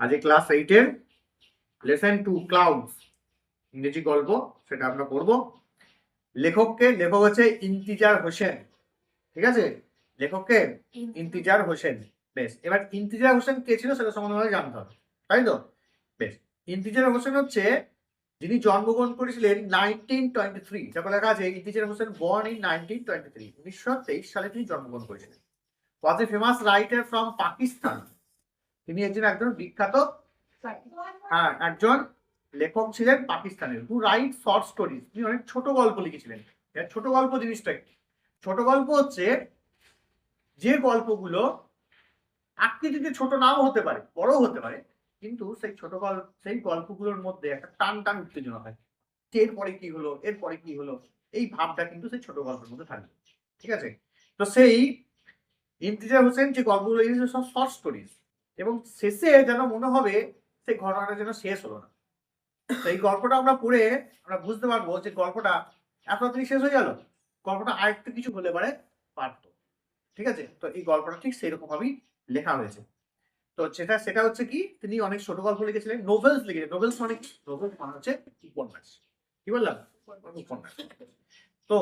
আজকে ক্লাস এইটের lesson two clouds ইংরেজি গল্প, সেটা আমরা পড়ব। লেখককে, লেখক হচ্ছে ইন্তিজার হোসেন ঠিক আছে? লেখককে ইন্তিজার হোসেন বেশ। এবার ইন্তিজার হোসেন কে ছিল সেটা সম্বন্ধে জানতে হবে, তাই তো? বেশ। ইন্তিজার হোসেন হচ্ছে, যিনি জন্মগ্রহণ করেছিলেন নাইনটিন টোয়েন্টি থ্রি যখন লেখা আছে Intizar Husain born in nineteen twenty three উনিশশো তেইশ সালে তিনি জন্মগ্রহণ করেছিলেন। ফেমাস রাইটার ফ্রম পাকিস্তান তিনি একজন একজন বিখ্যাত হ্যাঁ একজন লেখক ছিলেন পাকিস্তানের হু রাইট শর্ট স্টোরিজ তিনি অনেক ছোট গল্প লিখেছিলেন। ছোট গল্প জিনিসটা কি? ছোট গল্প হচ্ছে যে গল্পগুলো আকৃতিতে ছোট নাও হতে পারে, বড়ও হতে পারে, কিন্তু সেই ছোট গল্প সেই গল্পগুলোর মধ্যে একটা টান টান উত্তেজনা হয়। যে এরপরে কি হলো এরপরে কি হলো, এই ভাবটা কিন্তু সেই ছোট গল্পের মধ্যে থাকবে ঠিক আছে? তো সেই ইন্তিজার হোসেন যে গল্পগুলো সব শর্ট স্টোরিজ এবং শেষে যেন মনে হবে সেই ঘটনাটা যেন শেষ হলো না। তো এই গল্পটা আমরা পড়ে আমরা বুঝতে পারব যে গল্পটা এত তাড়াতাড়ি শেষ হয়ে গেল। গল্পটা আরেকটু কিছু হলে পারে পারতো। ঠিক আছে? তো এই গল্পটা ঠিক সেরকম ভাবেই লেখা হয়েছে। তো সেটা সেটা হচ্ছে কি তিনি অনেক ছোট গল্প লিখেছিলেন নোভেলস লিখেছেন নোভেলস মানে নোভেলস মানে হচ্ছে উপন্যাস। কি বললাম? উপন্যাস। তো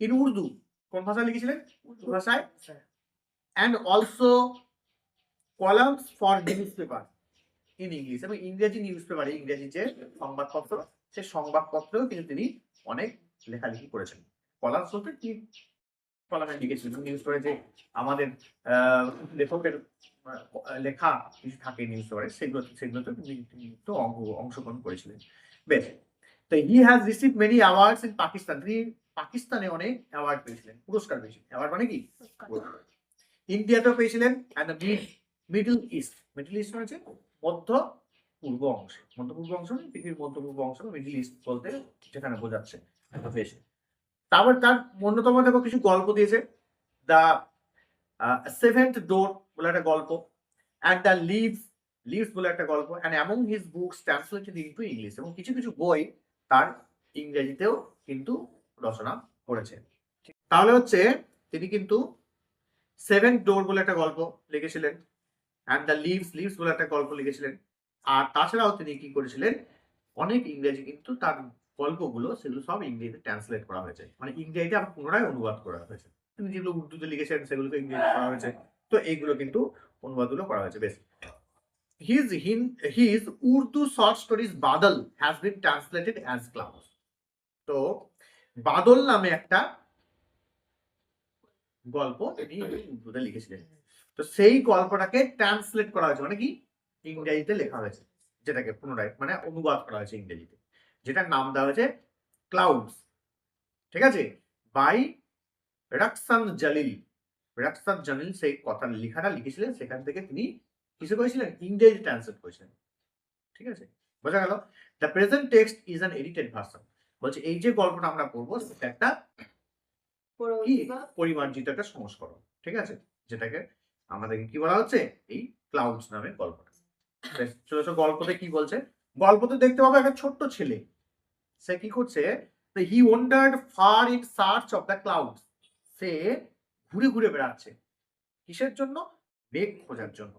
ইন উর্দু কোন ভাষায় লিখেছিলেন? উর্দু ভাষায়? And also columns for newspaper in English এবং ইংরেজি নিউজ পেপারে ইংরেজি যে সংবাদপত্র সে সংবাদপত্রেও কিন্তু তিনি অনেক লেখালেখি করেছেন। কলামস বলতে কি কলামে লিখেছিলেন নিউজ পেপারে যে আমাদের লেখকের লেখা কিছু থাকে নিউজ পেপারে সেগুলো সেগুলোতে তিনি তো অংশগ্রহণ করেছিলেন। বেশ তো he has receive many awards in Pakistan তিনি পাকিস্তানে অনেক অ্যাওয়ার্ড পেয়েছিলেন পুরস্কার পেয়েছিলেন। অ্যাওয়ার্ড মানে কি? ইন্ডিয়াতেও পেয়েছিলেন and middle east middle east হচ্ছে মধ্য পূর্ব অংশ। মধ্য পূর্ব অংশ মানে পৃথিবীর মধ্য পূর্ব অংশ মিডল ইস্ট বলতে সেখানে বোঝাচ্ছে বেশ তারপর তার অন্যতম দেখো কিছু গল্প দিয়েছে। দ্য সেভেন্থ ডোর বলে একটা গল্প অ্যান্ড দ্য লিভস লিভস বলে একটা গল্প and among his books translated into English এবং কিছু কিছু বই তার ইংরেজিতেও কিন্তু রচনা করেছে। তাহলে হচ্ছে তিনি কিন্তু সেভেন ডোর বলে একটা গল্প লিখেছিলেন। অ্যান্ড দ্য লিভস লিভস বলে একটা গল্প লিখেছিলেন। আর তাছাড়াও তিনি কি করেছিলেন? অনেক ইংরেজি, কিন্তু তার গল্পগুলো, সেগুলো সব ইংরেজিতে ট্রান্সলেট করা হয়েছে। মানে ইংরেজিতে আবার পুনরায় অনুবাদ করা হয়েছে। তিনি যেগুলো উর্দুতে লিখেছেন সেগুলোকে ইংরেজি করা হয়েছে। তো এইগুলো কিন্তু অনুবাদগুলো করা হয়েছে। বেশ। হিজ হিন his Urdu short stories Badal has been translated as clouds তো বাদল নামে একটা গল্প তিনি উর্দুতে লিখেছিলেন। তো সেই গল্পটাকে ট্রান্সলেট করা হয়েছে মানে কি? ইংরেজিতে লেখা হয়েছে যেটাকে পুনরায় মানে অনুবাদ করা হয়েছে ইংরেজিতে যেটার নাম দেওয়া হয়েছে ক্লাউডস ঠিক আছে? বাই রাকসান জালিল রাকসান জালিল সেই কথা লেখাটা লিখেছিলেন সেখান থেকে তিনি কিছু করেছিলেন? ইংরেজি ট্রান্সলেট করেছিলেন ঠিক আছে? বোঝা গেল? The present text is an edited version বলছে এই যে গল্পটা আমরা পড়ব সেটা একটা পরিমার্জিত একটা সংস্করণ ঠিক আছে? যেটাকে আমাদেরকে কি বলা হচ্ছে? এই ক্লাউডস নামে গল্পটা। ছোট ছোট গল্পতে কি বলছে? গল্পতে দেখতে পাবো একটা ছোট্ট ছেলে। সে কি করছে? He wondered far in search of the clouds সে ঘুরে ঘুরে বেড়াচ্ছে। কিসের জন্য? মেঘ খোঁজার জন্য।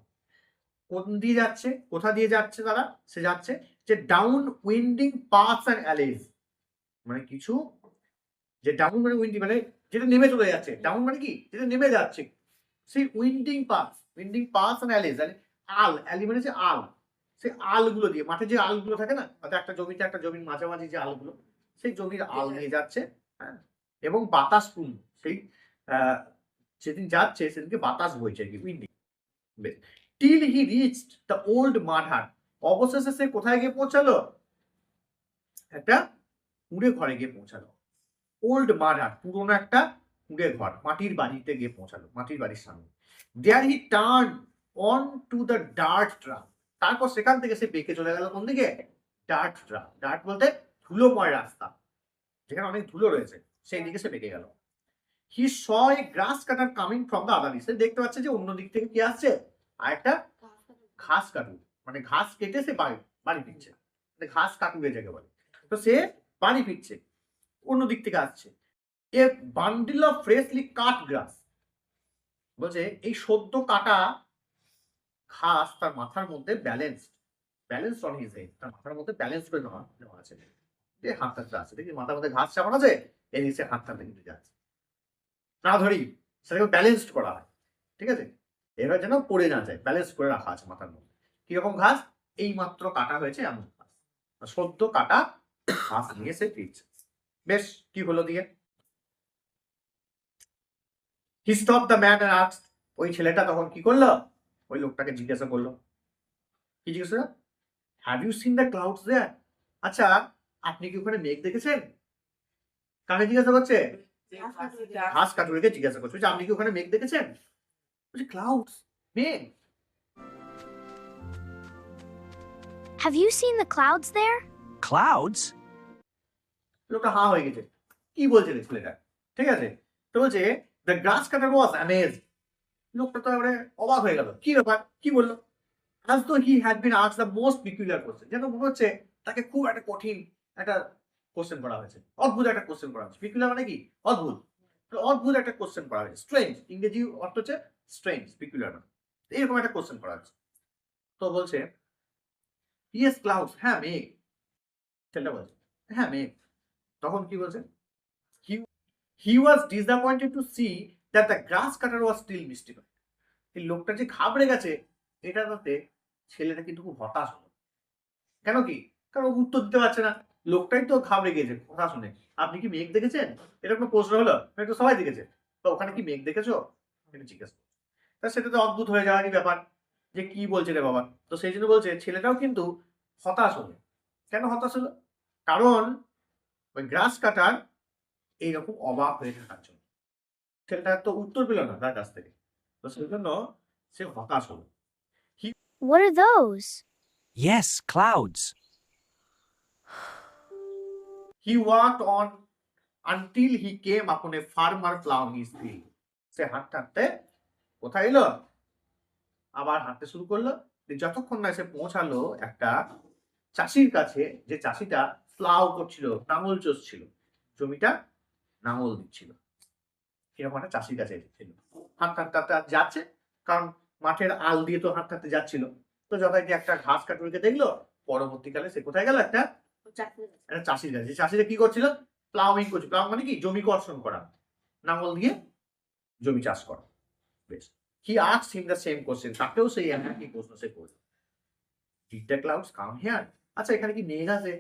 কোন দিয়ে যাচ্ছে? কোথা দিয়ে যাচ্ছে তারা? সে যাচ্ছে যে down winding paths and alleys মানে কিছু যে ডাউন মানে উইন্ডিং মানে যেটা নেমে চলে যাচ্ছে। ডাউন মানে কি? যেটা নেমে যাচ্ছে। সেই winding paths winding paths and alleys Al alley মানে হচ্ছে আল। সেই আলগুলো দিয়ে মাঠে যে আলগুলো থাকে না অর্থাৎ একটা জমিতে একটা জমির মাঝামাঝি যে আলগুলো সেই জমির আল নিয়ে যাচ্ছে হ্যাঁ এবং বাতাস পূর্ণ সেই যেদিন যাচ্ছে সেদিনকে বাতাস বইছে আর কি winding till he reached the old mud hut অবশেষে সে কোথায় গিয়ে পৌঁছালো? একটা কুঁড়ে ঘরে গিয়ে পৌঁছালো। ওল্ড মাঠার পুরোনো একটা কুঁড়ে ঘর, মাটির বাড়িতে গিয়ে পৌঁছালো, মাটির বাড়ির সামনে। There he turn on to the dirt track তারপর সেখান থেকে সে বেঁকে চলে গেল কোন দিকে? ডার্ট ট্রাক ডার্ট বলতে ধুলোময় রাস্তা। যেখানে অনেক ধুলো রয়েছে, সেই দিকে সে বেঁকে গেল। He saw a grass cutter coming from the other সে দেখতে পাচ্ছে যে অন্য দিক থেকে কি আসছে? আর একটা ঘাস কাটু। মানে ঘাস কেটে সে বাড়ি বাড়ি ফিরছে। মানে ঘাস কাটু যেটাকে বলে। তো সে বাড়ি ফিরছে। অন্য দিক থেকে আসছে। A bundle of freshly cut grass বলছে, এই সদ্য কাটা ঘাস তার মাথার মধ্যে balance balance on his head তার মাথার মধ্যে ব্যালেন্স করে নেওয়া নেওয়া আছে। যে হাতটা আছে। দেখি মাথার মধ্যে ঘাস চাপানো আছে এর নিচে হাতটা কিন্তু যাচ্ছে না ধরি, সেটাকে ব্যালেন্সড করা হয়। ঠিক আছে? এবার যেন পড়ে না যায় ব্যালেন্স করে রাখা আছে মাথার মধ্যে। কীরকম ঘাস? এই মাত্র কাটা হয়েছে এমন ঘাস। সদ্য কাটা ঘাস নিয়ে সে ফিরছে। বেশ, কি হলো দিয়ে? He stop the man ask ওই ছেলেটা তখন কি করল? ওই লোকটাকে জিজ্ঞাসা করল। কি জিজ্ঞাসা have you seen the clouds there আচ্ছা আপনি কি ওখানে মেঘ দেখেছেন? কাকে জিজ্ঞাসা করছে? ঘাস কাটুরিকে জিজ্ঞাসা করছে। যে আপনি কি ওখানে মেঘ দেখেছেন? বলছে ক্লাউডস মেঘ। Have you seen the clouds there? Clouds? লোকটা হা হয়ে গেছে। কি বলছে রে ছেলেটা? ঠিক আছে? তো বলছে the grass cutter was amaze লোকটা তো এবারে অবাক হয়ে গেল। কি ব্যাপার? কি বলল? আজ তো হি হ্যাড বিন আস দ্য মোস্ট পিকুলার কোশ্চেন যেন মনে হচ্ছে তাকে খুব একটা কঠিন একটা কোশ্চেন করা হয়েছে। অদ্ভুত একটা কোশ্চেন করা হয়েছে। পিকুলার মানে কি? অদ্ভুত। অদ্ভুত একটা কোশ্চেন করা হয়েছে। স্ট্রেঞ্জ ইংরেজি অর্থ হচ্ছে স্ট্রেঞ্জ পিকুলার না। এইরকম একটা কোশ্চেন করা হয়েছে। তো বলছে ইয়েস ক্লাউডস হ্যাঁ মেঘ। ছেলেটা বলছে হ্যাঁ মেঘ। তখন কি বলছে? He was disappointed to see that the grass cutter was still mystified এই লোকটা যে ঘাবড়ে গেছে, এটা তাতে ছেলেটা কিন্তু খুব হতাশ হলো। কেন কি? কারণ উত্তর দিতে পারছে না। লোকটাই তো ঘাবড়ে গিয়েছে, কথা শুনে। আপনি কি মেঘ দেখেছেন? এটা কোনো প্রশ্ন হলো? এটা সবাই দেখেছে। তো ওখানে কি মেঘ দেখেছ? এটা জিজ্ঞেস তা সেটা তো অদ্ভুত হয়ে যাওয়ারই ব্যাপার। যে কি বলছে রে বাবা? তো সেই জন্য বলছে, ছেলেটাও কিন্তু হতাশ হলো। কেন হতাশ হলো? কারণ ওই গ্রাস কাটার এইরকম অবাক হয়ে থাকার জন্য। ছেলেটা তো উত্তর পেল না তার কাছ থেকে। তো সেই জন্য সে হতাশ হলো। What are those? Yes, clouds. He work on until he came upon a farmer ploughing his field সে হাঁটতে হাঁটতে কোথায় এলো? আবার হাঁটতে শুরু করল। যতক্ষণ না সে পৌঁছালো একটা চাষির কাছে যে চাষিটা প্লাউ করছিল নাঙল চষছিল। জমিটা নাঙল দিচ্ছিল। এরকম একটা চাষির কাছে ছিল হাঁটতে হাঁটতে যাচ্ছে কারণ মাঠের আল দিয়ে তো হাঁটতে হাঁটতে যাচ্ছিল। তো যথারীতি একটা ঘাস কাটুরিকে দেখল পরবর্তীকালে সে কোথায় গেল একটা? একটা চাষির কাছে। চাষিরা কি করছিল? প্লাউইং করছে প্লাউ মানে কি? জমি কর্ষণ করা। নাঙ্গল দিয়ে জমি চাষ করা। বেশ। He ask him the same question তাকেও সেই একই প্রশ্ন সে করল। Did the clouds come here আচ্ছা এখানে কি মেঘ আছে?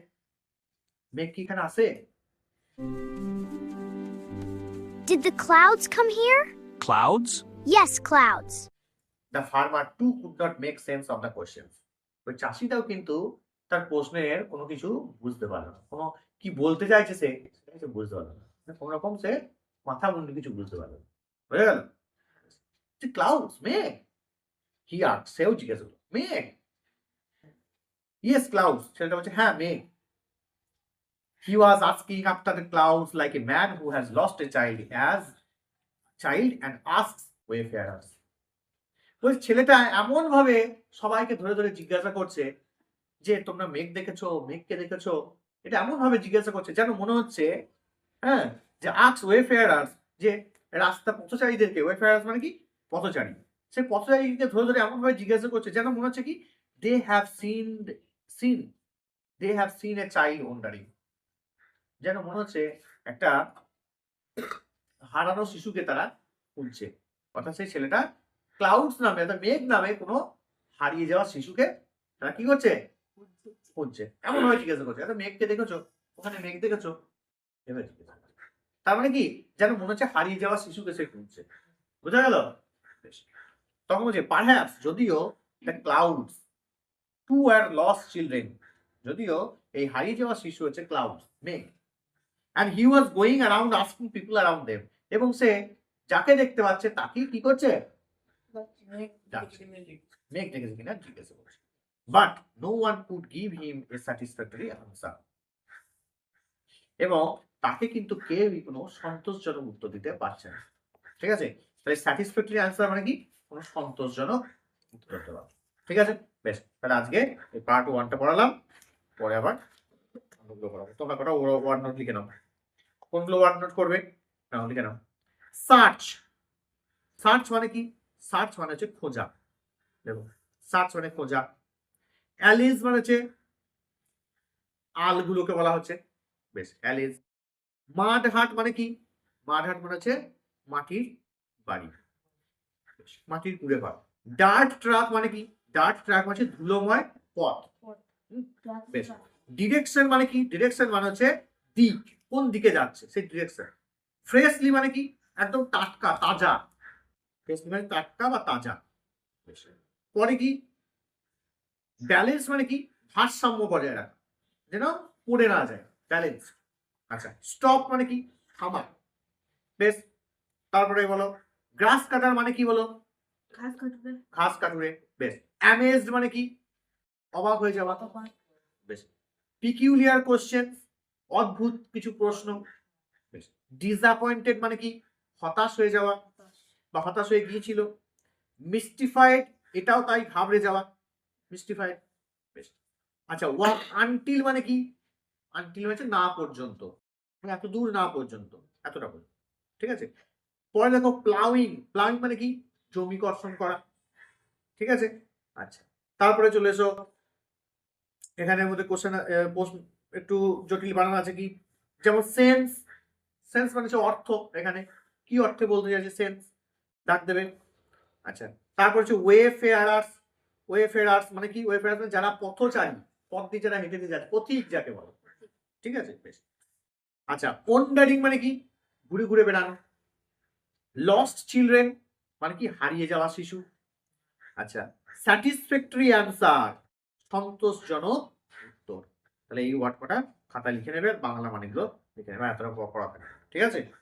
মেঘ কি এখানে আছে? Did the clouds come here? Clouds? Yes, clouds. The farmer too could not make sense of the question ওই চাষিটাও কিন্তু তার প্রশ্নের কোনো কিছু বুঝতে পারল না। কোনো কি বলতে চাইছে সে সেটা সে বুঝতে পারল না। মানে কোনো রকম সে মাথা মুন্ডু কিছু বুঝতে পারল না। বুঝে গেল? ক্লাউডস মেঘ। হি আর সেও জিজ্ঞেস করল মেঘ? ইয়েস ক্লাউডস ছেলেটা বলছে হ্যাঁ মেঘ। He was asking after the clouds like a man who has lost a child as child and asks wayfarers ওই ছেলেটা এমন ভাবে সবাইকে ধরে ধরে জিজ্ঞাসা করছে যে, তোমরা মেঘ দেখেছ? মেঘকে দেখেছ? এটা এমন ভাবে জিজ্ঞাসা করছে যেন মনে হচ্ছে হ্যাঁ যে আক্স ওয়েফেয়ারার্স যে রাস্তা পথচারীদেরকে ওয়েফেয়ারার্স মানে কি? পথচারী। সেই পথচারীকে ধরে ধরে এমন ভাবে জিজ্ঞাসা করছে যেন মনে হচ্ছে কি? They have seen seen they have seen a child wondering যেন মনে হচ্ছে একটা হারানো শিশুকে তারা খুঁজছে অর্থাৎ সেই ছেলেটা ক্লাউডস নামে অর্থাৎ মেঘ নামে কোনো হারিয়ে যাওয়া শিশুকে তারা কি করছে? খুঁজছে। এমন ভাবে জিজ্ঞাসা করছে। আচ্ছা মেঘকে দেখেছ? ওখানে মেঘ দেখেছ? জিজ্ঞাসা তার মানে কি? যেন মনে হচ্ছে হারিয়ে যাওয়া শিশুকে সে খুঁজছে। বোঝা গেল? তখন বলছে পারহ্যাপস যদিও the clouds too are lost children যদিও এই হারিয়ে যাওয়া শিশু হচ্ছে ক্লাউডস মেঘ। And he was going around asking people around them এবং সে যাকে দেখতে পাচ্ছে তাকেই কি করছে? মেঘ দেখেছে কিনা জিজ্ঞাসা করছে। But no one could give him a satisfactory answer এবং তাকে কিন্তু কেউই কোনো সন্তোষজনক উত্তর দিতে পারছে না। ঠিক আছে? তাহলে স্যাটিসফ্যাক্টরি আনসার মানে কি? কোনো সন্তোষজনক উত্তর দিতে পারছে ঠিক আছে? বেশ তাহলে আজকে এই পার্ট ওয়ানটা পড়ালাম। পরে আবার অন্যগুলো পড়াবো তোমরা কটা ওয়ার্ড নোট লিখে নাও কোনগুলো ওয়ার্ড নোট করবে না লিখে নাও সার্চ সার্চ মানে কি? সার্চ মানে হচ্ছে খোঁজা দেখো সার্চ মানে খোঁজা অ্যালিজ মানে হচ্ছে আলগুলোকে বলা হচ্ছে বেশ। অ্যালিজ মাড হাট মানে কি মাড হাট মানে হচ্ছে মাটির বাড়ি বেশ, মাটির কুড়ে ঘর ডার্ট ট্রাক মানে কি ডার্ট ট্রাক মানে ধুলোময় পথ বেশ ডিরেকশন মানে কি? ডিরেকশন মানে হচ্ছে দিক। কোন দিকে যাচ্ছে? সেই ডিরেকশন। ফ্রেশলি মানে কি? একদম টাটকা তাজা। ফ্রেশলি মানে টাটকা বা তাজা। পরে কি? ব্যালেন্স মানে কি? ভারসাম্য বজায় রাখা। যেন পড়ে না যায়। ব্যালেন্স। আচ্ছা স্টপ মানে কি? থামা। বেশ। তারপরে বলো গ্রাস কাটার মানে কি বলো? ঘাস কাটবে। ঘাস কাটুরে বেশ। অ্যামেজড মানে কি? অবাক হয়ে যাওয়া পিকিউলিয়ার কোশ্চেন অদ্ভুত কিছু প্রশ্ন বেশ। ডিসঅ্যাপয়েন্টেড মানে কি? হতাশ হয়ে যাওয়া বা হতাশ হয়ে গিয়েছিল। মিস্টিফাইড এটাও তাই ঘাবড়ে যাওয়া। মিস্টিফাইড বেশ। আচ্ছা ওয়াক আনটিল মানে কি? আনটিল মানে না পর্যন্ত। মানে এত দূর না পর্যন্ত। এতটা পর্যন্ত ঠিক আছে? পরে দেখো প্লাউইং প্লাউইং মানে কি? জমি কর্ষণ করা। ঠিক আছে? আচ্ছা। তারপরে চলে এসো এখানের মধ্যে কোশ্চেন একটু জটিল বানানো আছে কি? যেমন সেন্স সেন্স মানে হচ্ছে অর্থ এখানে। কি অর্থে বলতে চাইছে সেন্স ডাক দেবে। আচ্ছা তারপর হচ্ছে ওয়ে ফেয়ারার্স ওয়ে ফেয়ারার্স মানে কি? ওয়ে ফেয়ারার্স মানে যারা পথচারী পথ দিয়ে যারা হেঁটে দিয়ে যাচ্ছে পথিক যাকে বলো। ঠিক আছে? বেশ। আচ্ছা ওন্ডারিং মানে কি? ঘুরে ঘুরে বেড়ানো। লস্ট চিলড্রেন মানে কি? হারিয়ে যাওয়া শিশু। আচ্ছা স্যাটিসফ্যাক্টরি অ্যান্সার সন্তোষজনক উত্তর। তাহলে এই ওয়ার্ড কটা খাতায় লিখে নেবে, বাংলা মানেগুলো লিখে নেবে, এতটা ঠিক আছে?